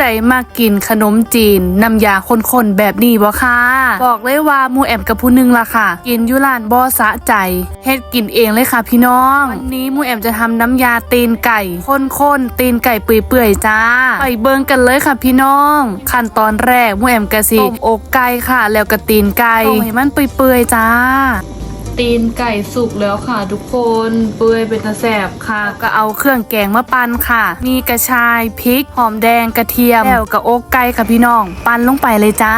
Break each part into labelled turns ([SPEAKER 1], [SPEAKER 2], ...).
[SPEAKER 1] ใดมากินขนมจีนน้ำยาข้นๆแบบนี้บ่ค่ะ บอกเลยว่ามูแอมกับผู้นึงล่ะค่ะ กินยุลานบ่สะใจเฮ็ดกินเองเลยค่ะพี่น้อง วันนี้มูแอมจะทำน้ำยาตีนไก่ข้นๆตีนไก่เปื่อยๆจ้า ไปเบิ่งกันเลยค่ะพี่น้อง ขั้นตอนแรกมูแอมกะสิต้มอกไก่ค่ะ แล้วก็ตีนไก่ต้มให้มันเปื่อยๆจ้า ตีนไก่สุกแล้วค่ะทุกคนเปื่อยเป็นตะแสบค่ะ ก็เอาเครื่องแกงมาปั้นค่ะ มีกระชายพริก หอมแดงกระเทียมแล้วก็อกไก่ค่ะพี่น้อง ปั้นลงไปเลยจ้า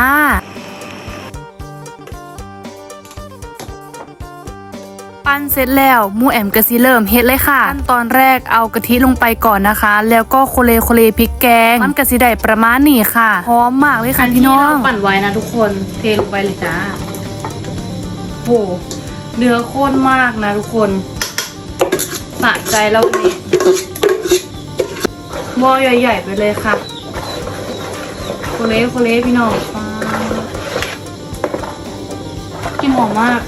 [SPEAKER 1] ปั้นเสร็จแล้วมูแอมกะซิเริ่มเฮ็ดเลยค่ะขั้นตอนแรกเอากะทิลงไปก่อนนะคะ แล้วก็โคเลโคเลพริกแกง มันกะซิได้ประมาณนี้ค่ะหอมมากเลยค่ะพี่น้อง
[SPEAKER 2] ปั่นไว้นะทุกคนเทลงไปเลยจ้าโห เนื้อข้นมากนะทุกคนสะใจแล้ววันนี้หม้อใหญ่ ๆ ไปเลยค่ะโคเล่โคเล่พี่น้องฟ้ากลินหอมมาก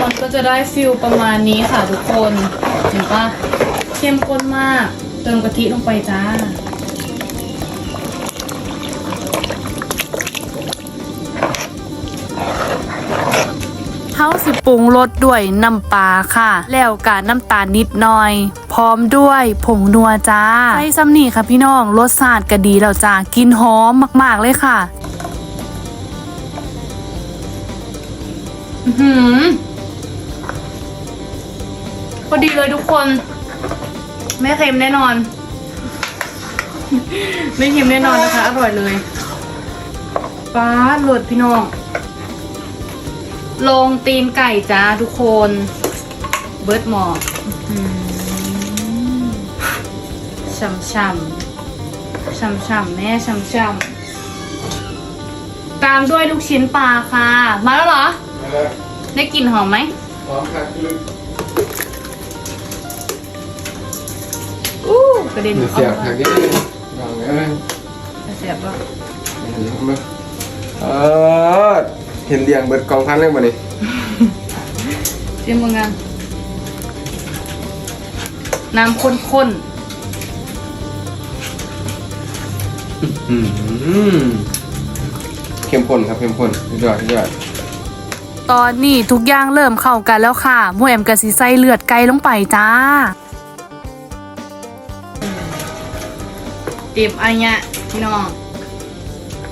[SPEAKER 2] มันก็จะได้ฟิลประมาณนี้ค่ะทุกคน เห็นปะเข้มข้นมาก เติมกะทิลงไปจ้า
[SPEAKER 1] สิปรุงรสด้วยน้ำปลาค่ะ แล้วกาน้ำตาลนิดหน่อย พร้อมด้วยผงนัวจ้าใส่ซ้ำนี่ค่ะพี่น้องรสชาติก็ดีแล้วจ้ากินหอมมากๆเลยค่ะ
[SPEAKER 2] อือหือพอดีเลยทุกคน ไม่เค็มแน่นอน ไม่เค็มแน่นอนนะคะ อร่อยเลยป้าโหลดพี่น้อง ลงตีนไก่จ้าทุกคน เบิร์ดหมอกช่ำช่ำช่ำช่ำๆแม่ช่ำช่ำๆตามด้วยลูกชิ้นปลาค่ะ มาแล้วเหรอได้กลิ่นหอมไหม
[SPEAKER 3] พร้อมครับลึก
[SPEAKER 2] อู้กระเด็น
[SPEAKER 3] เสียบทางนี้ลองเลย
[SPEAKER 2] เสียบป่ะ
[SPEAKER 3] เออ เห็นเรียงเบิดกองพันเลยมานี่
[SPEAKER 2] เตรียมมืองานน้ำข้น
[SPEAKER 3] อืมเข้มข้นครับเข้มข้นสุดยอดสุดยอด
[SPEAKER 1] ตอนนี้ทุกอย่างเริ่มเข้ากันแล้วค่ะหมูแอมกะสิใส่เลือดไก่ลงไปจ้า
[SPEAKER 2] ๆเตรียมอันเนี้ยพี่น้อง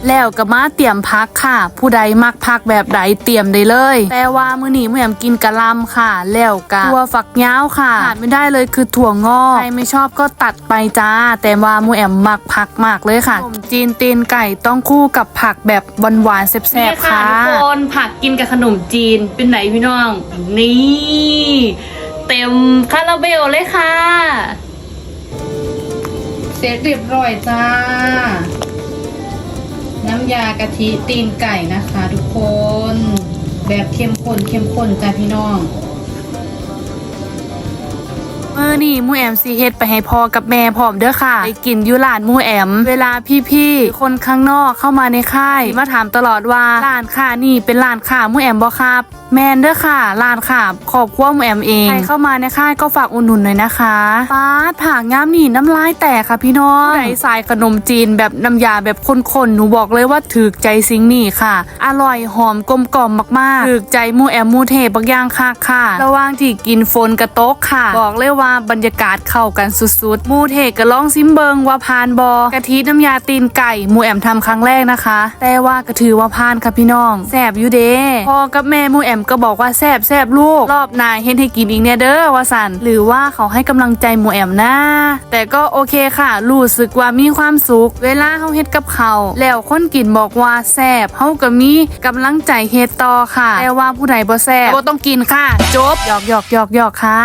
[SPEAKER 1] แล้วก็มาเตรียมพักค่ะ ผู้ใดมักพักแบบใดเตรียมได้เลย แต่ว่ามื้อนี้หมูแอมกินกะหลำค่ะ แล้วก็ถั่วฝักยาวค่ะขาดไม่ได้เลยคือถั่วงอกใครไม่ชอบก็ตัดไปจ้า แต่ว่าหมูแอมมักพักมากเลยค่ะขนมจีนตีนไก่ต้องคู่กับผักแบบหวานๆแซ่
[SPEAKER 2] นี่
[SPEAKER 1] บๆ
[SPEAKER 2] ค่ะ
[SPEAKER 1] ค่ะ
[SPEAKER 2] ทุกคนผักกินกับขนมจีนเป็นไหนพี่น้อง นี่ เต็มคาราเบลเลยค่ะ เสร็จเรียบร้อยจ้า น้ำยากะทิตีนไก่นะคะ ทุกคน แบบเข้มข้นเข้มข้นจ้าพี่น้อง
[SPEAKER 1] มื่อนี่มูแอมซีเฮ็ดไปให้พ่อกับแม่พร้อมเด้อค่ะ ไปกินอยุลานมูแอม เวลาพี่ๆคนข้างนอกเข้ามาในค่ายมาถามตลอดว่าร้านค้านี่เป็นร้านค้ามูแอมบ่ครับแมนเด้อค่ะร้านค้าขอบครัวหมูแอมเองใครเข้ามาในค่ายก็ฝากอุดหนุนหน่อยนะคะป้าผ่างามนี่น้ำลายแตกค่ะพี่น้องใส่สายขนมจีนแบบน้ำยาแบบข้นๆหนูบอกเลยว่าถูกใจซิงนี่ค่ะ อร่อยหอมกลมกล่อมมากๆถูกใจมูแอมมูเทบักย่างคักค่ะ ระหว่างที่กินฝนกระตกค่ะ บอกเลยว่าว่าบรรยากาศเข้ากันสุดๆ มูเทก็ลองซิมเบิงว่าพานบอกะทิน้ำยาตีนไก่หมูแอมทำครั้งแรกนะคะ แต่ว่าก็ถือว่าพานค่ะพี่น้องแซบอยู่เด้พ่อกับแม่หมูแอมก็บอกว่าแซบแซบลูก รอบหนายเฮ็ดให้กินอีกเนี่ยเด้อว่าสันหรือว่าเขาให้กำลังใจหมูแอมนะแต่ก็โอเคค่ะรู้สึกว่ามีความสุข เวลาเขาเฮ็ดกับเขาแล้วคนกินบอกว่าแซบเขาก็มีกำลังใจเฮ็ดต่อค่ะ แต่ว่าผู้ใดบ่แซบก็ต้องกินค่ะ จบหยอกหยอกหยอกหยอกค่ะ